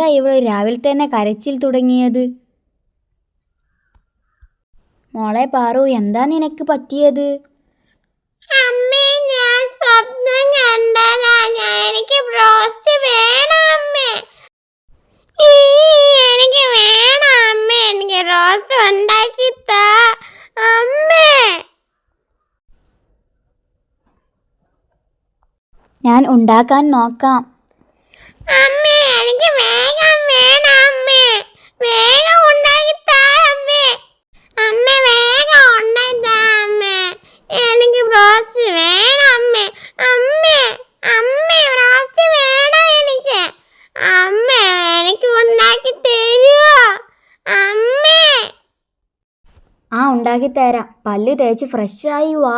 എന്താ ഇവൾ രാവിലെ തന്നെ കരച്ചിൽ തുടങ്ങിയത്? മോളെ പാറു എന്താ നിനക്ക് പറ്റിയത്? അമ്മേ ഞാൻ സ്വപ്നം കണ്ടതാ. ഞാൻ എനിക്ക് ബ്രോസ്റ്റ് വേണം അമ്മേ. എനിക്ക് വേണം അമ്മേ. എനിക്ക് റോസ്റ്റ് ഉണ്ടാക്കി താ അമ്മേ. ഞാൻ ഉണ്ടാക്കാൻ നോക്കാം അമ്മേ എനിക്ക് വേഗം വേണം അമ്മേ വേഗം ഉണ്ടാക്കി താ അമ്മേ അമ്മേ വേഗം ഉണ്ടാക്കി താ അമ്മേ എനിക്ക് ബ്രോസ്റ്റ് വേണം അമ്മേ അമ്മേ അമ്മേ ബ്രോസ്റ്റ് വേണം എനിക്ക് അമ്മേ എനിക്ക് ഉണ്ടാക്കി തരുമോ അമ്മേ ആ ഉണ്ടാക്കി തരാം. പല്ല് തേച്ച് ഫ്രഷായി വാ.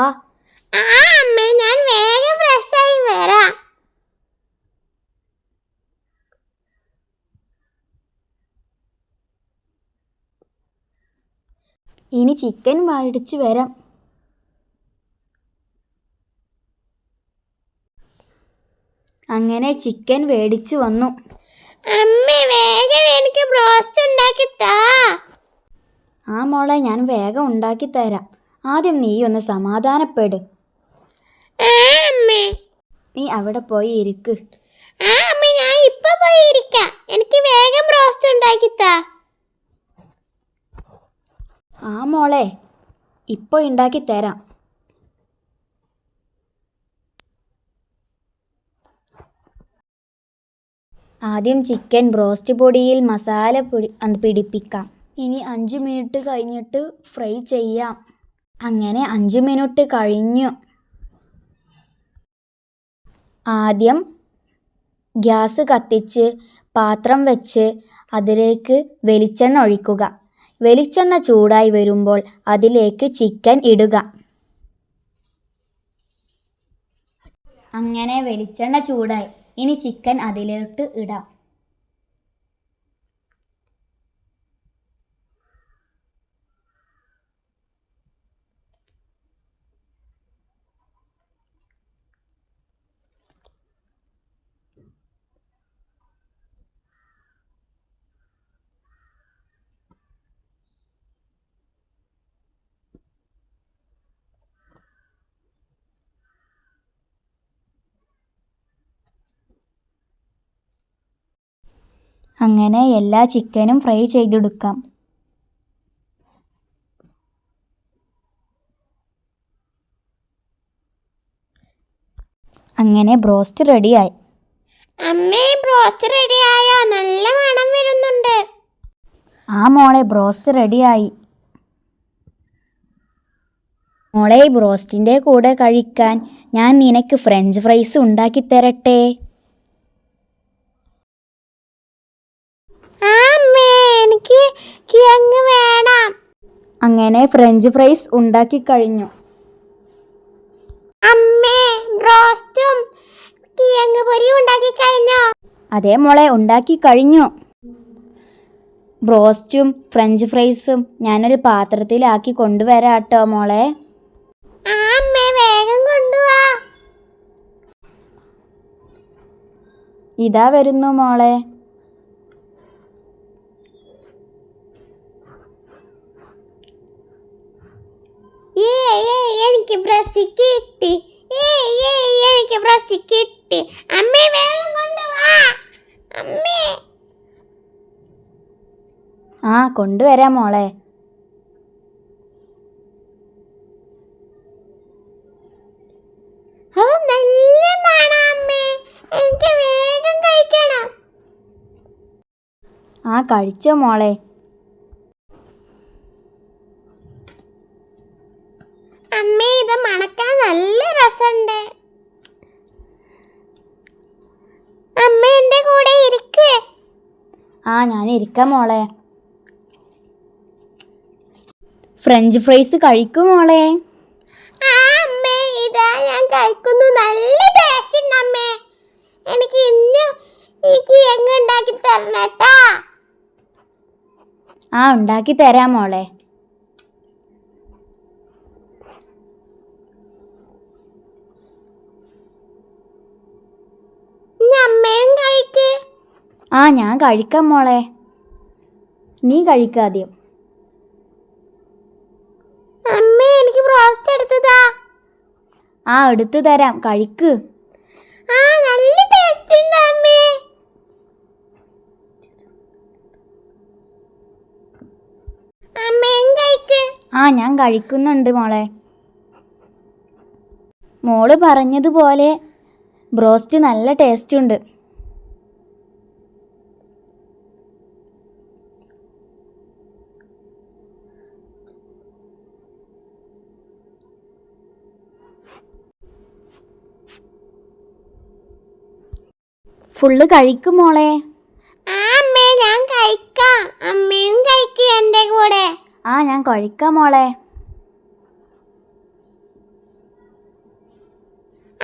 ആ അമ്മേ ഞാൻ വേഗം ഫ്രഷായി വരാം. ഇനി ചിക്കൻ വാടിച്ചു വരാം. അങ്ങനെ ചിക്കൻ മേടിച്ചു വന്നു. അമ്മ വേഗം എനിക്ക് ബ്രോസ്റ്റ് ഉണ്ടാക്കി താ. ആ മോളെ ഞാൻ വേഗം ഉണ്ടാക്കി തരാം. ആദ്യം നീ ഒന്ന് സമാധാനപ്പെട്. നീ അവിടെ പോയി ഇരിക്ക്. ഞാൻ ഇപ്പൊ പോയി ഇരിക്കാം. എനിക്ക് വേഗം റോസ്റ്റ് ഉണ്ടാക്കി താ. ആ മോളെ ഇപ്പോൾ ഉണ്ടാക്കി തരാം. ആദ്യം ചിക്കൻ ബ്രോസ്റ്റ് പൊടിയിൽ മസാല പൊടി പിടിപ്പിക്കാം. ഇനി അഞ്ച് മിനിറ്റ് കഴിഞ്ഞിട്ട് ഫ്രൈ ചെയ്യാം. അങ്ങനെ അഞ്ച് മിനിറ്റ് കഴിഞ്ഞു. ആദ്യം ഗ്യാസ് കത്തിച്ച് പാത്രം വെച്ച് അതിലേക്ക് വെളിച്ചെണ്ണ ഒഴിക്കുക. വെളിച്ചെണ്ണ ചൂടായി വരുമ്പോൾ അതിലേക്ക് ചിക്കൻ ഇടുക. അങ്ങനെ വെളിച്ചെണ്ണ ചൂടായി. ഇനി ചിക്കൻ അതിലോട്ട് ഇടാം. അങ്ങനെ എല്ലാ ചിക്കനും ഫ്രൈ ചെയ്തെടുക്കാം. അങ്ങനെ ബ്രോസ്റ്റ് റെഡിയായി അമ്മേ ബ്രോസ്റ്റ് റെഡിയായോ നല്ല മണം വരുന്നുണ്ട്. ആ മോളെ ബ്രോസ്റ്റ് റെഡിയായി മോളെ ബ്രോസ്റ്റിന്റെ കൂടെ കഴിക്കാൻ ഞാൻ നിനക്ക് ഫ്രഞ്ച് ഫ്രൈസ് ഉണ്ടാക്കി തരട്ടെ ആ അമ്മേ എനിക്ക് കിഴങ്ങ് വേണം അങ്ങനെ ഫ്രഞ്ച് ഫ്രൈസ് ഉണ്ടാക്കി കഴിഞ്ഞു. അമ്മേ ബ്രോസ്റ്റും കിഴങ്ങ് പൊരിയും ഉണ്ടാക്കി കഴിഞ്ഞോ? അതേ മോളെ ഉണ്ടാക്കി കഴിഞ്ഞു. ബ്രോസ്റ്റും ഫ്രഞ്ച് ഫ്രൈസും ഞാനൊരു പാത്രത്തിലാക്കി കൊണ്ടുവരാട്ടോ മോളെ. വേഗം കൊണ്ടുവാ. ഇതാ വരുന്നു മോളെ. എനിക്ക് ബ്രസ്റ്റ് കിട്ടി. എനിക്ക് ബ്രസ്റ്റ് കിട്ടി. അമ്മേ വേഗം കൊണ്ടുവാ അമ്മേ. ആ കൊണ്ടുവരാം മോളെ. ആ കഴിച്ചോ മോളെ. അമ്മേ ഇത് മണക്കാൻ നല്ല രസമുണ്ട്. അമ്മ എന്റെ കൂടെ ഇരിക്ക്. ആ ഞാൻ ഇരിക്കാം മോളെ. ഫ്രഞ്ച് ഫ്രൈസ് കഴിക്കും മോളെ. ആ അമ്മേ ഇതാ ഞാൻ കഴിക്കുന്നു. നല്ല ടേസ്റ്റ് ഉണ്ട് അമ്മേ. എനിക്ക് ഇന്ന് എനിക്ക് എങ്ങ ഉണ്ടാക്കി തരണം കേട്ടാ. ആ ഉണ്ടാക്കി തരാം മോളെ. ആ ഞാൻ കഴിക്കാം മോളെ. നീ കഴിക്കാദ്യം അമ്മേ എനിക്ക് ബ്രോസ്റ്റ് എടുത്തതാ. ആ എടുത്തു തരാം. കഴിക്ക്. ആ നല്ല ടേസ്റ്റ് ഉണ്ട് അമ്മേ. അമ്മയും കഴിക്ക്. ആ ഞാൻ കഴിക്കുന്നുണ്ട് മോളെ. മോൾ പറഞ്ഞതുപോലെ ബ്രോസ്റ്റ് നല്ല ടേസ്റ്റ് ഉണ്ട്. ഫുള്ള് കഴിക്കും മോളെ. അമ്മേ ഞാൻ കഴിക്കാം. അമ്മയും കഴിക്കും എന്റെ കൂടെ. ആ ഞാൻ കഴിക്കാം മോളെ.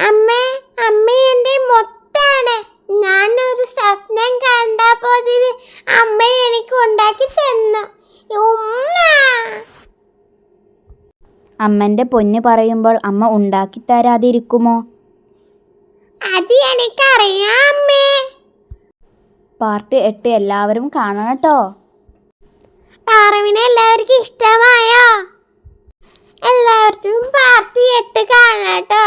അമ്മേ അമ്മ എന്റെ മൊത്താണ്. ഒരു സ്വപ്നം അമ്മ എനിക്ക് ഉണ്ടാക്കി തന്നു. ഉമ്മ! അമ്മന്റെ പൊന്ന് പറയുമ്പോൾ അമ്മ ഉണ്ടാക്കി തരാതിരിക്കുമോ? അത് എനിക്കറിയാം അമ്മേ. പാർട്ട് എട്ട് എല്ലാവരും കാണണം കേട്ടോ. എല്ലാവർക്കും ഇഷ്ടമായോ? എല്ലാവർക്കും പാർട്ടി എട്ട് കാണാട്ടോ